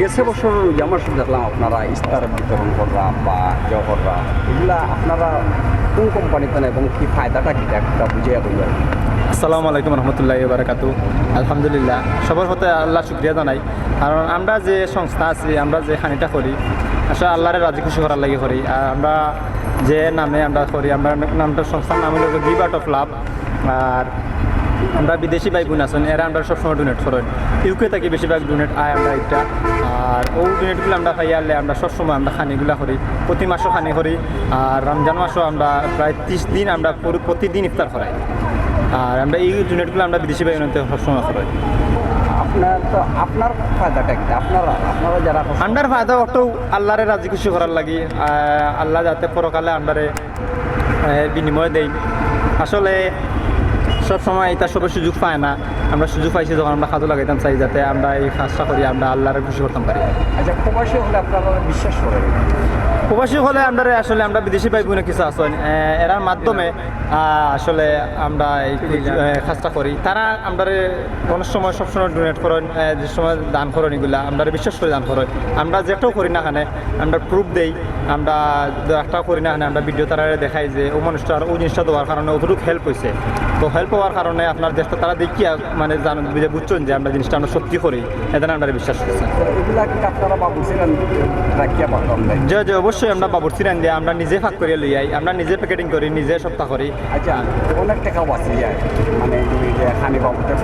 গেছে বছর আমার সাথে দেখলাম আপনারা ইস্তার বিতরণ করা বা করা এগুলা আপনারা কোন কোম্পানিতে এবং কি ফায়দাটা কি? একটা বুঝিয়ে বলবেন আসসালামু আলাইকুম রহমতুল্লাহ বারাকাতু আলহামদুলিল্লাহ, সবার হতে আল্লাহ শুক্রিয়া জানাই। কারণ আমরা যে সংস্থা আছি, আমরা যে খানিটা করি, আসলে আল্লাহরে রাজি খুশি করার লাগে করি। আর আমরা যে নামে আমরা করি, আমরা নামটা সংস্থার নাম হলো গিভ আউট অফ লাভ আর আমরা বিদেশি ভাই বোন আছেন এরা আমরা সবসময় ডোনেট করেন। ইউকে থাকি বেশিরভাগ ডোনেট আয় আমরা এটা আর ও ডোনেটগুলো আমরা পাই আনলে আমরা সবসময় আমরা খানিগুলা করি। প্রতি মাসও খানি করি। আর রমজান মাসও আমরা প্রায় ত্রিশ দিন আমরা প্রতিদিন ইফতার করাই। আর আমরা এই ইউনিটগুলো আমরা বিদেশি বাইনতে সবসময় করাই। আপনার তো আপনার ফায়দাটা কি? আপনারা আপনারা যারা আন্ডার ফায়দা অত আল্লাহরে রাজি খুশি করার লাগি। আল্লাহ যাতে পরকালে আন্ডারে বিনিময় দেই। আসলে সব সময় এটা সবাই সুযোগ পায় না। আমরা সুযোগ পাইছি যখন আমরা খাজু লাগাইতাম চাই যাতে আমরা এই কাজটা করি, আমরা আল্লাহরে খুশি করতাম পারি। আচ্ছা প্রবাসী হলে আপনারা বিশ্বাস করেন? প্রবাসী হলে আমরা আসলে আমরা বিদেশি ভাই বোনে কিছু আছেন এরার মাধ্যমে আসলে আমরা এই কাজটা করি। তারা আমরা অনেক সময় সবসময় ডোনেট করেন যে সময় দান করেন এগুলা আমরা বিশ্বাস করে দান করেন। আমরা যেটাও করি না এখানে আমরা প্রুফ দেই আমরা একটাও করি না এখানে আমরা ভিডিও তারা দেখাই যে ও মানুষটার ওই জিনিসটা দেওয়ার কারণে অতটুকু হেল্প হয়েছে তো হেল্প হওয়ার কারণে আপনার দেশটা তারা দেখিয়া মানে জান বুঝে বুঝছেন যে আমরা জিনিসটা আমরা সত্যি করি এদের আমরা বিশ্বাস করছেন তো এগুলা কি অবশ্যই আমরা বাবুর্চি রান দিয়ে আমরা নিজে ভাগ করে লই আই আমরা নিজে প্যাকেটিং করি নিজে সপ্তাহ করি। আচ্ছা অনেক টাকা বাঁচি যায় মানে যে খানি বাবুতে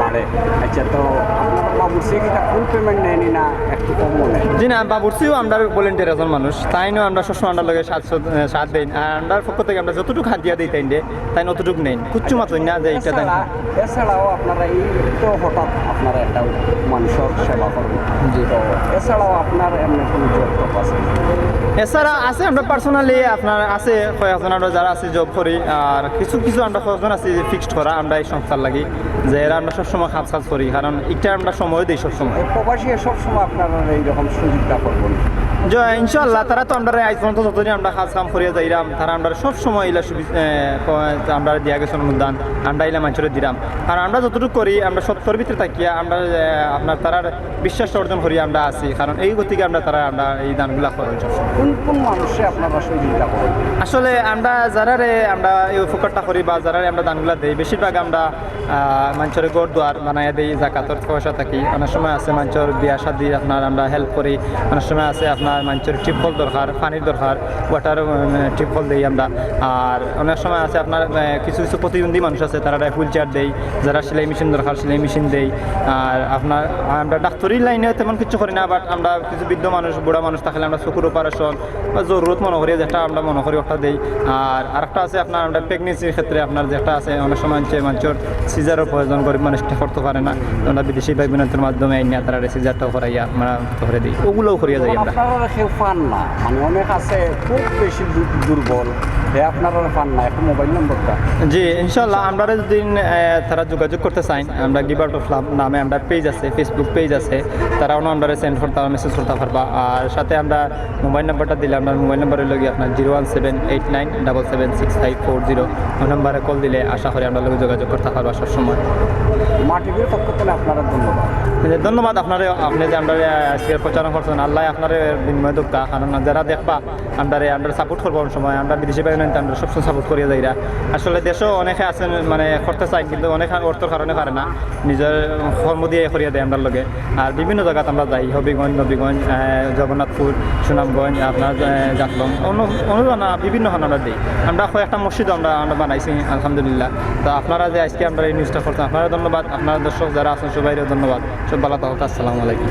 বাড়ে আচ্ছা তো আপনারা বাবুসি কিটা ফুল পেমেন্ট নেয়নি না একটু কমও নেয়? জি না বাবুর্চিও আমরা ভলেন্টিয়ার একজন মানুষ তাই নয় আমরা সবসময় আমরা লগে সাত সাত দিন। আর আমরার পক্ষ থেকে আমরা যতটুকু হাত দিয়া দিই তাই তাই অতটুকু নেই। কুচ্ছু মাত্র না যে দেন। এছাড়াও আপনারা এই তো হঠাৎ আপনারা একটা মানুষের সেবা করবেন। জি। তো এছাড়াও আপনার এমনি কোনো যোগ্য আছে? এছাড়া আছে আমরা পার্সোনালি আপনার আছে কয়েকজন আমরা যারা আছে জব করি আর কিছু কিছু আমরা কয়েকজন আছে ফিক্সড করা আমরা এই সংস্থার লাগি যে এরা আমরা সবসময় খাপ খাপ করি কারণ এটা আমরা সময় দিই সবসময়। প্রবাসী সবসময় আপনারা এইরকম সুযোগটা করবেন যে ইনশাল্লাহ তারা তো আমরা আজ পর্যন্ত যতদিন আমরা কাজ কাম করিয়া যাইরাম তারা আমরা সব সময় ইলা আমরা দিয়া গেছে অনুদান আমরা ইলা মানুষের দিলাম আর আমরা যতটুকু করি আমরা সত্যর ভিতরে থাকিয়া আমরা আপনার তারার বিশ্বাস অর্জন করি আমরা আছি কারণ এই গতিকে আমরা তারা আমরা এই দানগুলা করি সবসময়। কোন কোন মানুষে আপনারা সহযোগিতা করেন আসলে আমরা যারারে আমরা এই উপকারটা করি বা যারারে আমরা দানগুলা দিই, বেশিরভাগ আমরা মানুষের গড় দুয়ার বানাইয়া দিই জাকাতর পয়সা থাকি। অনেক সময় আছে মানুষের বিয়া শাদি, আপনার আমরা হেল্প করি। অনেক সময় আছে আপনার মানুষের টিপল দরকার, পানির দরকার ওয়াটার টিপল দিই আমরা। আর অনেক সময় আছে আপনার কিছু কিছু প্রতিবন্ধী মানুষ আছে, তারা হুইল চেয়ার দেই, যারা সেলাই মেশিন দরকার, সেলাই মেশিন দেই। আর আপনার, আমরা ডাক্তারি লাইনে তেমন কিছু করি না বাট আমরা কিছু বৃদ্ধ মানুষ, বুড়া মানুষ থাকলে আমরা চকুর অপারেশন বা জরুরত মনে করি যেটা আমরা মনে করি ওটা দেই। আর আরেকটা আছে আপনার আমরা প্রেগনেন্সির ক্ষেত্রে আপনার যেটা আছে অনেক সময় হচ্ছে মানুষের সিজারও প্রয়োজন গরিব মানুষটা করতে পারে না। আমরা বিদেশি ভাই বোনের মাধ্যমে আইনিয়া তারা সিজারটাও করাইয়া আমরা করে দিই। ওগুলোও করিয়া যাই আমরা। পান না। মানে অনেক আছে খুব বেশি দুর্বল। হে আপনারা পান না একটু মোবাইল নম্বরটা জি ইনশাল্লাহ আমরা যদি তারা যোগাযোগ করতে চাই আমরা গিভ আউট অফ লাভ নামে আমরা পেজ আছে ফেসবুক পেজ আছে। তারাও নাম্বারে সেন্ড করতে মেসেজ করতে পারবা। আর সাথে আমরা মোবাইল নাম্বারটা দিলে আপনার মোবাইল নাম্বারে লগে আপনার zero one seven eight nine double seven six five four zero. ওই নাম্বারে কল দিলে আশা করি আপনার লগে যোগাযোগ করতে পারবা সবসময় মা টিভির পক্ষ থেকে আপনারা ধন্যবাদ। ধন্যবাদ আপনার আপনি যে আমরা আজকে প্রচার করছেন আল্লাহ আপনার বিনিময় দোকা কারণ যারা দেখবা আমরা আমরা সাপোর্ট করব সময় আমরা বিদেশি বাইরে আমরা সবসময় সাপোর্ট করিয়া যাইরা। আসলে দেশও অনেকে আছেন মানে করতে চাই কিন্তু অনেক অর্থের কারণে পারে না। নিজের কর্ম দিয়ে করিয়া দেয় আমরা লগে। আর বিভিন্ন জায়গাত আমরা যাই হবিগঞ্জ নবীগঞ্জ জগন্নাথপুর সুনামগঞ্জ আপনার জাফলং অন্য অনুদানা বিভিন্ন খান আমরা দিই। আমরা কয়েকটা মসজিদ আমরা আমরা বানাইছি, আলহামদুলিল্লাহ। তো আপনারা যে আজকে আমরা এই নিউজটা করছেন, আপনারা ধন্যবাদ। আপনার দর্শক যারা আছেন সবাই ধন্যবাদ। সব ভালো থাকুক, আসসালামু আলাইকুম।